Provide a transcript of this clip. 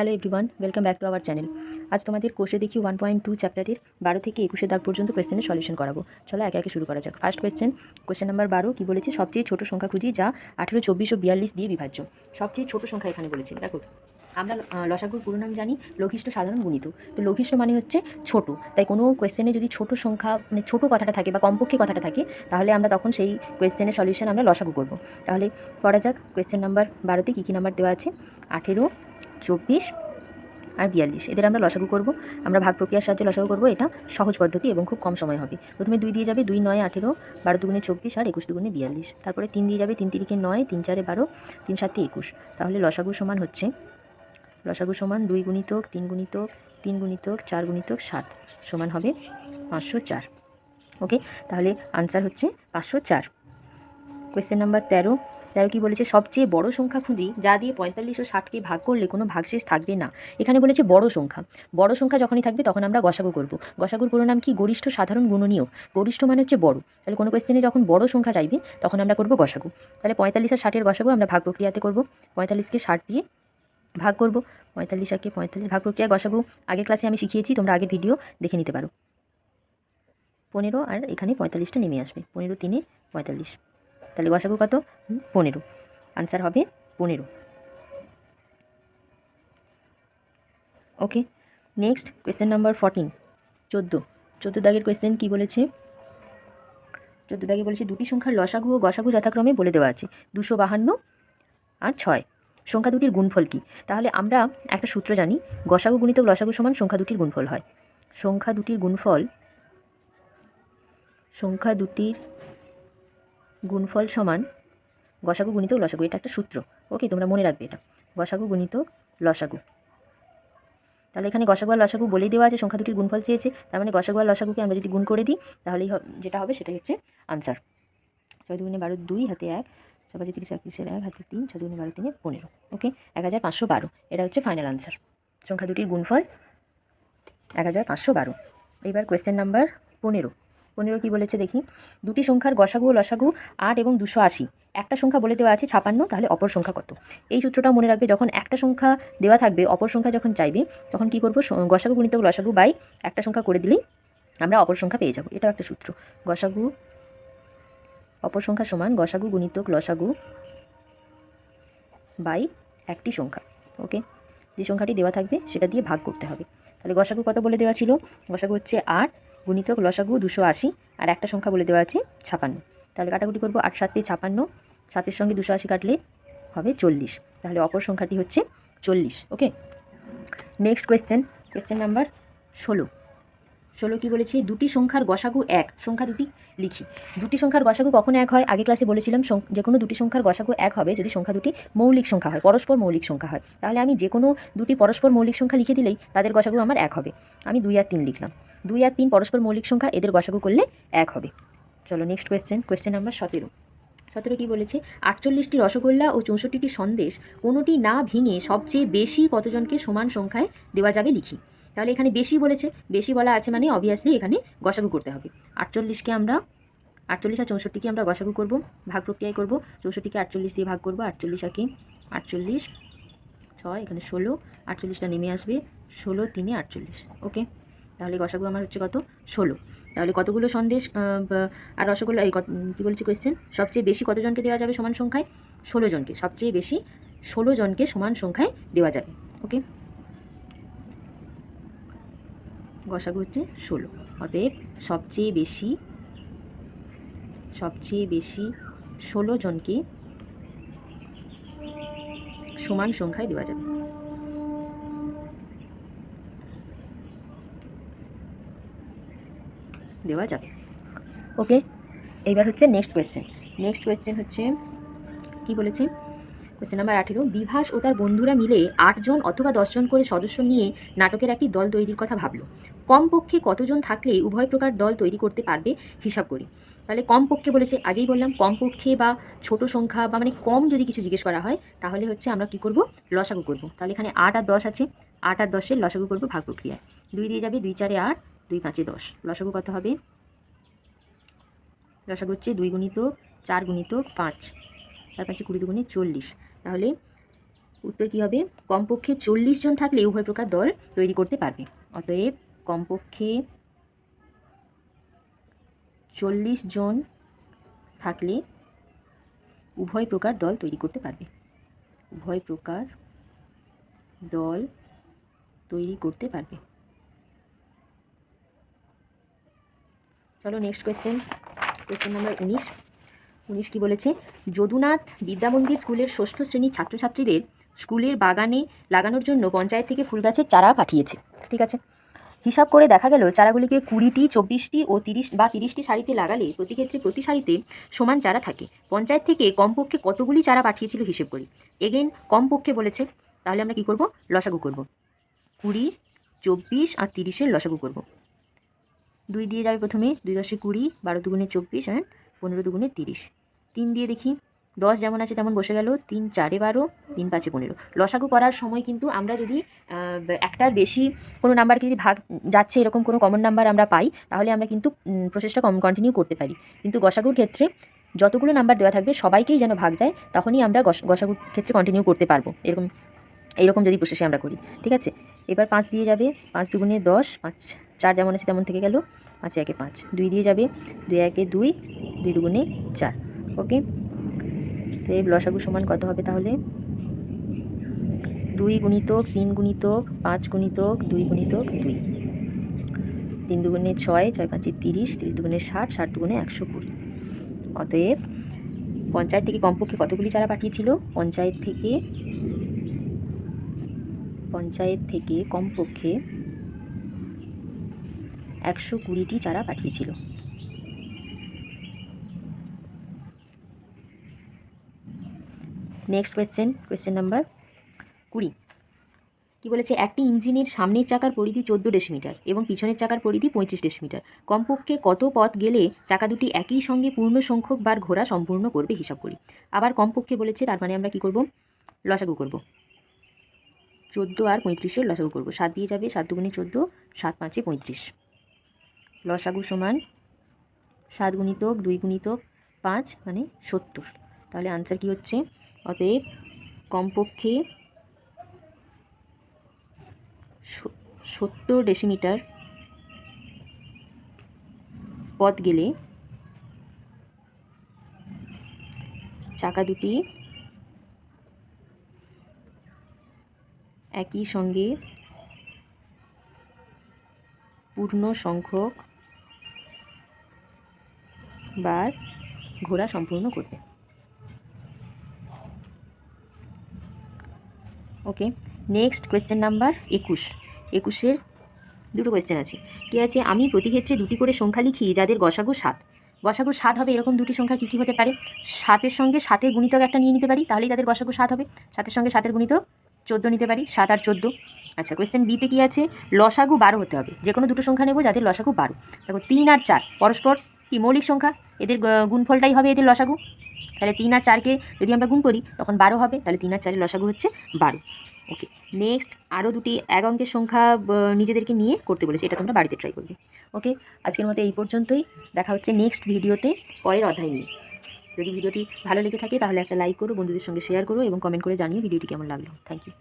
Hello everyone welcome back to our channel আজ তোমাদের কোষে দেখি ওয়ান পয়েন্ট টু চ্যাপ্টারের বারো থেকে একুশে দাগ পর্যন্ত কোয়েশ্চেনের সলিউশন করাবো। চলো একে একে শুরু করা যাক। ফার্স্ট কোয়েশ্চেন কোয়েশ্চেন নাম্বার বারো, কী বলেছে? সবচেয়ে ছোট সংখ্যা খুঁজি যা আঠেরো, চব্বিশ ও বিয়াল্লিশ দিয়ে বিভাজ্য। সবচেয়ে ছোট সংখ্যা এখানে বলেছে। দেখো, আমরা লসাগুর পুরো নাম জানি, লঘিষ্ঠ সাধারণ গুণিত। তো লঘিষ্ঠ মানে হচ্ছে ছোট। তাই কোনো কোয়েশ্চেনে যদি ছোট সংখ্যা মানে ছোট কথাটা থাকে বা কমপক্ষে কথাটা থাকে, তাহলে আমরা তখন সেই কোয়েশ্চেনের সলিউশন আমরা লসাগু করব। তাহলে করা যাক কোয়েশ্চেন নাম্বার বারোতে কী কী নাম্বার দেওয়া আছে? আঠেরো চব্বিশ আর বিয়াল্লিশ। এদের আমরা লসাগু করব, আমরা ভাগ প্রক্রিয়ার সাহায্যে লসাগু করব, এটা সহজ পদ্ধতি এবং খুব কম সময় হবে। প্রথমে দুই দিয়ে যাবে দুই, নয়, আঠেরো, বারো দুগুণে চব্বিশ আর একুশ দুগুণে বিয়াল্লিশ। তারপরে তিন দিয়ে যাবে তিন তিরিকে নয়, তিন চারে বারো, তিন সাতে একুশ। তাহলে লসাগু সমান হচ্ছে, লসাগু সমান দুই গুণিতক, তিন গুণিতক তিন গুণিতক, চার গুণিতক, সাত সমান হবে পাঁচশো চার। ওকে, তাহলে আনসার হচ্ছে পাঁচশো চার। কোয়েশ্চেন নাম্বার তেরো তেরো কি বলেছে, সবচেয়ে বড় সংখ্যা খুঁজি, যা দিয়ে পঁয়তাল্লিশ ও ষাটকে ভাগ করলে কোনো ভাগশেষ থাকবে না। এখানে বলেছে বড় সংখ্যা। বড় সংখ্যা যখনই থাকবে তখন আমরা গসাগু করব। গসাগুর পুরো নাম কি? গরিষ্ঠ সাধারণ গুণনীয় গরিষ্ঠ মানে হচ্ছে বড়। তাহলে কোনো কোয়েশ্চেনে যখন বড় সংখ্যা চাইবে, তখন আমরা করব গসাগু। তাহলে পঁয়তাল্লিশ আর ষাটের গসাগু আমরা ভাগ প্রক্রিয়াতে করব। পঁয়তাল্লিশকে ষাট দিয়ে ভাগ করব। পঁয়তাল্লিশ আগে পঁয়তাল্লিশ ভাগ প্রক্রিয়া গসাগু। আগের ক্লাসে আমি শিখিয়েছি, তোমরা আগের ভিডিও দেখে নিতে পারো। পনেরো আর এখানে পঁয়তাল্লিশটা নেমে আসবে। পনেরো তিনে পঁয়তাল্লিশ। তাহলে গসাগু কত? পনেরো। আনসার হবে পনেরো। Okay next question number fourteen চোদ্দ। চোদ্দ দাগের কোয়েশ্চেন কী বলেছে? চোদ্দ দাগে বলেছে, দুটি সংখ্যার লসাগু ও গসাগু যথাক্রমে বলে দেওয়া আছে। দুশো বাহান্ন আর ছয়। সংখ্যা দুটির গুণফল কী? তাহলে আমরা একটা সূত্র জানি, গসাগু গুণিতক লসাগু সমান সংখ্যা দুটির গুণফল হয়। সংখ্যা দুটির গুণফল, সংখ্যা দুটির গুণফল সমান গসাগু গুণিতক লসাগু, এটা একটা সূত্র। ওকে, তোমরা মনে রাখবে এটা। গসাগু গুণিতক লসাগু। তাহলে এখানে গসাগু আর লসাগু বলেই দেওয়া আছে, সংখ্যা দুটির গুণফল চেয়েছে। তার মানে গসাগু আর লসাগুকে আমরা যদি গুণ করে দিই, তাহলেই যেটা হবে সেটাই হচ্ছে আনসার ছয় দুগুণে বারো দুই, হাতে এক। ছয় পাঁচে তিরিশ, একত্রিশের এক, হাতে তিন, ছয় দুগুণে বারো তিনে পনেরো। ওকে, এক হাজার পাঁচশো বারো। এটা হচ্ছে ফাইনাল আনসার সংখ্যা দুটির গুণফল এক হাজার পাঁচশো বারো। এইবার কোয়েশ্চেন নাম্বার পনেরো। পনেরো কী বলেছে দেখি? দুটি সংখ্যার গসাগু ও লসাগু আট এবং দুশো আশি। একটা সংখ্যা বলে দেওয়া আছে ছাপান্ন, তাহলে অপর সংখ্যা কত? এই সূত্রটা মনে রাখবে, যখন একটা সংখ্যা দেওয়া থাকবে, অপর সংখ্যা যখন চাইবে, তখন কি করব? গসাগু গুণিতক লসাগু বাই একটা সংখ্যা করে দিলেই আমরা অপর সংখ্যা পেয়ে যাব। এটাও একটা সূত্র। গসাগু, অপর সংখ্যা সমান গসাগু গুণিতক লসাগু বাই একটি সংখ্যা। ওকে? যে সংখ্যাটি দেওয়া থাকবে, সেটা দিয়ে ভাগ করতে হবে। তাহলে গসাগু কত বলে দেওয়া ছিল? গসাগু হচ্ছে আট গুণিতক লসাগু দুশো আশি আর একটা সংখ্যা বলে দেওয়া আছে ছাপান্ন। তাহলে কাটাকুটি করব আট, সাতে ছাপান্ন। সাতের সঙ্গে দুশো আশি কাটলে হবে চল্লিশ। তাহলে অপর সংখ্যাটি হচ্ছে চল্লিশ, okay? Next question question number ষোলো। ষোলো কী বলেছি? দুটি সংখ্যার গসাগু এক। সংখ্যা দুটি লিখি। দুটি সংখ্যার গসাগু কখন এক হয়? আগে ক্লাসে বলেছিলাম যে কোনো দুটি সংখ্যার গসাগু এক হবে যদি সংখ্যা দুটি মৌলিক সংখ্যা হয়, পরস্পর মৌলিক সংখ্যা হয়। তাহলে আমি যে কোনো দুটি পরস্পর মৌলিক সংখ্যা লিখে দিলেই তাদের গসাগু আমার এক হবে। আমি দুই আর তিন লিখলাম। দুই আর তিন পরস্পর মৌলিক সংখ্যা, এদের গসাগু করলে এক হবে। চলো নেক্সট কোয়েশ্চেন কোয়েশ্চেন নাম্বার সতেরো। সতেরো কী বলেছে? আটচল্লিশটি রসগোল্লা ও চৌষট্টিটি সন্দেশ, কোনোটি না ভেঙে সবচেয়ে বেশি কতজনকে সমান সংখ্যায় দেওয়া যাবে লিখি। তাহলে এখানে বেশি বলেছে, বেশি বলা আছে মানে অবভিয়াসলি এখানে গসাগু করতে হবে। আটচল্লিশকে আমরা, আটচল্লিশ আর চৌষট্টিকে আমরা গসাগু করব, ভাগ প্রক্রিয়ায় করব, চৌষট্টিকে আটচল্লিশ দিয়ে ভাগ করব আটচল্লিশ আকে আটচল্লিশ, ছয় এখানে ষোলো, আটচল্লিশটা নেমে আসবে, ষোলো তিনে আটচল্লিশ ওকে তাহলে গসাগু আমার হচ্ছে কত? ষোলো। তাহলে কতগুলো সন্দেশ আর রসগোল্লা, এই কী বলছি কোয়েশ্চেন সবচেয়ে বেশি কতজনকে দেওয়া যাবে সমান সংখ্যায়? ষোলো জনকে। সবচেয়ে বেশি ষোলো জনকে সমান সংখ্যায় দেওয়া যাবে। ওকে গসাগু হচ্ছে ষোলো। অতএব সবচেয়ে বেশি সবচেয়ে বেশি ষোলো জনকে সমান সংখ্যায় দেওয়া যাবে। দেওয়া যাবে। ওকে? এইবার হচ্ছে নেক্সট কোয়েশ্চেন নেক্সট কোয়েশ্চেন হচ্ছে, কি বলেছে? কোয়েশ্চেন নাম্বার আঠেরো। বিভাস ও তার বন্ধুরা মিলে আটজন অথবা দশজন করে সদস্য নিয়ে নাটকের একটি দল তৈরির কথা ভাবলো। কমপক্ষে কতজন থাকলে উভয় প্রকার দল তৈরি করতে পারবে হিসাব করি। তাহলে কমপক্ষে বলেছে, আগেই বললাম, কমপক্ষে বা ছোট সংখ্যা বা মানে কম যদি কিছু জিজ্ঞেস করা হয়, তাহলে হচ্ছে আমরা কি করব? লসাগু করব। তাহলে এখানে আট আর দশ আছে। আট আর দশের লসাগু করব ভাগ প্রক্রিয়ায়। দুই দিয়ে যাবে দুই চারে আট। দুই পাঁচে দশ। লসাগু কত হবে? লসাগু হচ্ছে দুই গুণিতক চার গুণিতক পাঁচ। চার পাঁচে কুড়ি দুগুণে চল্লিশ। তাহলে উত্তর কী হবে? কমপক্ষে চল্লিশ জন থাকলে উভয় প্রকার দল তৈরি করতে পারবে। অতএব কমপক্ষে চল্লিশ জন থাকলে উভয় প্রকার দল তৈরি করতে পারবে। উভয় প্রকার দল তৈরি করতে পারবে। চলো নেক্সট কোয়েশ্চেন কোয়েশ্চেন নাম্বার উনিশ। উনিশ কী বলেছে? যদুনাথ বিদ্যামন্দির স্কুলের ষষ্ঠ শ্রেণির ছাত্রছাত্রীদের স্কুলের বাগানে লাগানোর জন্য পঞ্চায়েত থেকে ফুল গাছের চারা পাঠিয়েছে। ঠিক আছে? হিসাব করে দেখা গেল, চারাগুলিকে কুড়িটি, চব্বিশটি ও তিরিশ বা তিরিশটি শাড়িতে লাগালে প্রতি ক্ষেত্রে প্রতি শাড়িতে সমান চারা থাকে। পঞ্চায়েত থেকে কমপক্ষে কতগুলি চারা পাঠিয়েছিল হিসেব করি। এগেন কমপক্ষে বলেছে। তাহলে আমরা কি করব? লসাগু করব। কুড়ি, চব্বিশ আর তিরিশের লসাগু করব। দুই দিয়ে যাবে প্রথমে দুই দশে কুড়ি, বারো দুগুণে চব্বিশ অ্যান্ড পনেরো দুগুণে তিরিশ। তিন দিয়ে দেখি, দশ যেমন আছে তেমন বসে গেল, তিন চারে বারো, তিন পাঁচে পনেরো। লসাগু করার সময় কিন্তু আমরা যদি একটার বেশি কোনো নাম্বারকে যদি ভাগ যাচ্ছে এরকম কোনো কমন নাম্বার আমরা পাই, তাহলে আমরা কিন্তু প্রসেসটা কম কন্টিনিউ করতে পারি। কিন্তু গসাগুর ক্ষেত্রে যতগুলো নাম্বার দেওয়া থাকবে, সবাইকেই যেন ভাগ যায়, তখনই আমরা গস- গসাগুর ক্ষেত্রে কন্টিনিউ করতে পারব। এরকম এইরকম যদি প্রসেসে আমরা করি, ঠিক আছে? এবার পাঁচ দিয়ে যাবে, পাঁচ দুগুণে দশ, পাঁচ, চার যেমন আছে তেমন থেকে গেল পাঁচ একে পাঁচ। দুই দিয়ে যাবে। দুই একে দুই দুই দুগুণে চার। ওকে? তো এই লসাগু সমান কত হবে তাহলে? দুই গুণিতক, তিন গুণিতক, পাঁচ গুণিতক, দুই গুণিতক, দুই। তিন দুগুণে ছয় ছয় পাঁচে তিরিশ তিরিশ দুগুণে ষাট ষাট দুগুণে একশো কুড়ি। অতএব পঞ্চায়েত থেকে কমপক্ষে কতগুলি চারা পাঠিয়েছিল? পঞ্চায়েত থেকে পঞ্চায়েত থেকে কমপক্ষে একশো কুড়িটি চারা পাঠিয়েছিল। নেক্সট কোয়েশ্চেন কোয়েশ্চেন নাম্বার কুড়ি। কি বলেছে, একটি ইঞ্জিনের সামনের চাকার পরিধি চোদ্দ ডেসিমিটার এবং পিছনের চাকার পরিধি পঁয়ত্রিশ ডেসিমিটার। কমপক্ষে কত পথ গেলে চাকা দুটি একই সঙ্গে পূর্ণ সংখ্যক বার ঘোরা সম্পূর্ণ করবে হিসাব করি। আবার কমপক্ষে বলেছে, তার মানে আমরা কি করব? লসাগু করব। চোদ্দ আর পঁয়ত্রিশের লসাগু করব। সাত দিয়ে যাবে, সাত দুগুণে চোদ্দ, সাত পাঁচে পঁয়ত্রিশ। লসাগু সমান সাত গুণিতক দুই গুণিতক পাঁচ মানে সত্তর। তাহলে আনসার কি হচ্ছে? অতএব কমপক্ষে সত্তর ডেসিমিটার পথ গেলে চাকা দুটি একই সঙ্গে পূর্ণ সংখ্যক বার ঘোরা সম্পূর্ণ করবে। ওকে নেক্সট কোয়েশ্চেন নাম্বার একুশ। একুশের দুটো কোয়েশ্চেন আছে। কি আছে? আমি প্রতি ক্ষেত্রে দুটি করে সংখ্যা লিখি, যাদের গসাগু সাত। গসাগু সাত হবে এরকম দুটি সংখ্যা কী কী হতে পারে? সাতের সঙ্গে সাতের গুণিতক একটা নিয়ে নিতে পারি, তাহলেই তাদের গসাগু সাত হবে। সাতের সঙ্গে সাতের গুণিতক চোদ্দ নিতে পারি, সাত আর চোদ্দ। আচ্ছা কোয়েশ্চেন বিতে কী আছে? লসাগু বারো হতে হবে। যে কোনো দুটো সংখ্যা নেব যাদের লসাগু বারো। দেখো, তিন আর চার, পরস্পর কি মৌলিক সংখ্যা? এদের গুণফলটাই হবে এদের লসাগু। তাহলে তিন আর চারকে যদি আমরা গুণ করি, তখন বারো হবে। তাহলে তিন আর চারের লসাগু হচ্ছে বারো। ওকে নেক্সট আরও দুটি এক অঙ্কের সংখ্যা নিজেদেরকে নিয়ে করতে বলেছে। এটা তোমরা বাড়িতে ট্রাই করবে। ওকে আজকের মতো এই পর্যন্তই। দেখা হচ্ছে নেক্সট ভিডিওতে পরের অধ্যায় নিয়ে। যদি ভিডিওটি ভালো লেগে থাকে, তাহলে একটা লাইক করো, বন্ধুদের সঙ্গে শেয়ার করো এবং কমেন্ট করে জানিও ভিডিওটি কেমন লাগল। Thank you